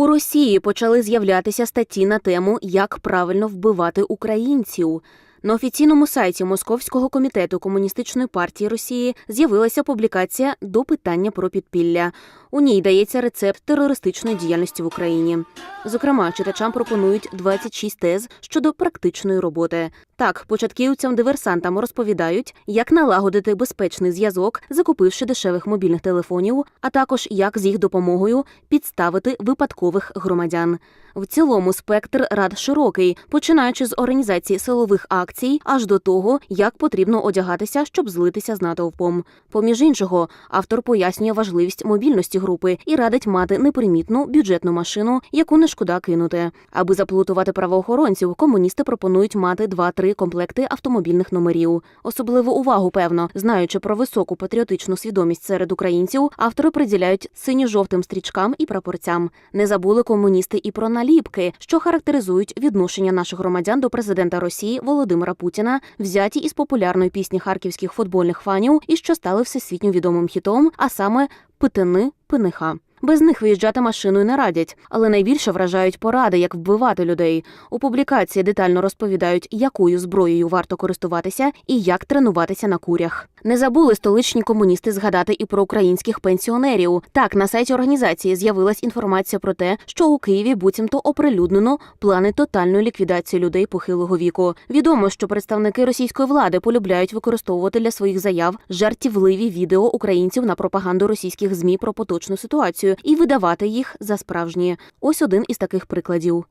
У Росії почали з'являтися статті на тему, як правильно вбивати українців. На офіційному сайті Московського комітету комуністичної партії Росії з'явилася публікація до питання про підпілля. У ній дається рецепт терористичної діяльності в Україні. Зокрема, читачам пропонують 26 тез щодо практичної роботи. Так, початківцям-диверсантам розповідають, як налагодити безпечний зв'язок, закупивши дешевих мобільних телефонів, а також як з їх допомогою підставити випадкових громадян. В цілому спектр рад широкий, починаючи з організації силових акцій, аж до того, як потрібно одягатися, щоб злитися з натовпом. Поміж іншого, автор пояснює важливість мобільності групи і радить мати непримітну бюджетну машину, яку не шкода кинути. Аби заплутувати правоохоронців, комуністи пропонують мати 2-3 комплекти автомобільних номерів. Особливу увагу, певно, знаючи про високу патріотичну свідомість серед українців, автори приділяють синьо-жовтим стрічкам і прапорцям. Не забули комуністи і про наліпки, що характеризують відношення наших громадян до президента Росії Володимира Путіна, взяті із популярної пісні харківських футбольних фанів і що стали всесвітньо відомим хітом, а саме Питини пиниха. Без них виїжджати машиною не радять, але найбільше вражають поради, як вбивати людей. У публікації детально розповідають, якою зброєю варто користуватися і як тренуватися на курях. Не забули столичні комуністи згадати і про українських пенсіонерів. Так, на сайті організації з'явилась інформація про те, що у Києві буцімто оприлюднено плани тотальної ліквідації людей похилого віку. Відомо, що представники російської влади полюбляють використовувати для своїх заяв жартівливі відео українців на пропаганду російських змі про поточну ситуацію і видавати їх за справжні. Ось один із таких прикладів.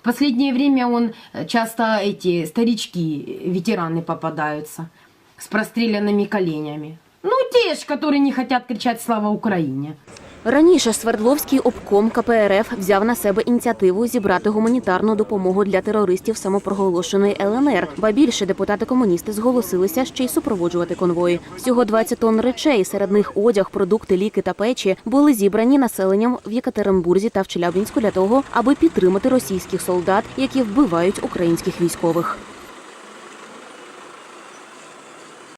В последнее время он э, часто эти старички, э, ветераны попадаются с простреленными коленями. Ну, те ж, которые не хотят кричать «Слава Украине!». Раніше Свердловський обком КПРФ взяв на себе ініціативу зібрати гуманітарну допомогу для терористів самопроголошеної ЛНР. Ба більше депутати-комуністи зголосилися ще й супроводжувати конвої. Всього 20 тонн речей, серед них одяг, продукти, ліки та печі, були зібрані населенням в Єкатеринбурзі та в Челябинську для того, аби підтримати російських солдат, які вбивають українських військових.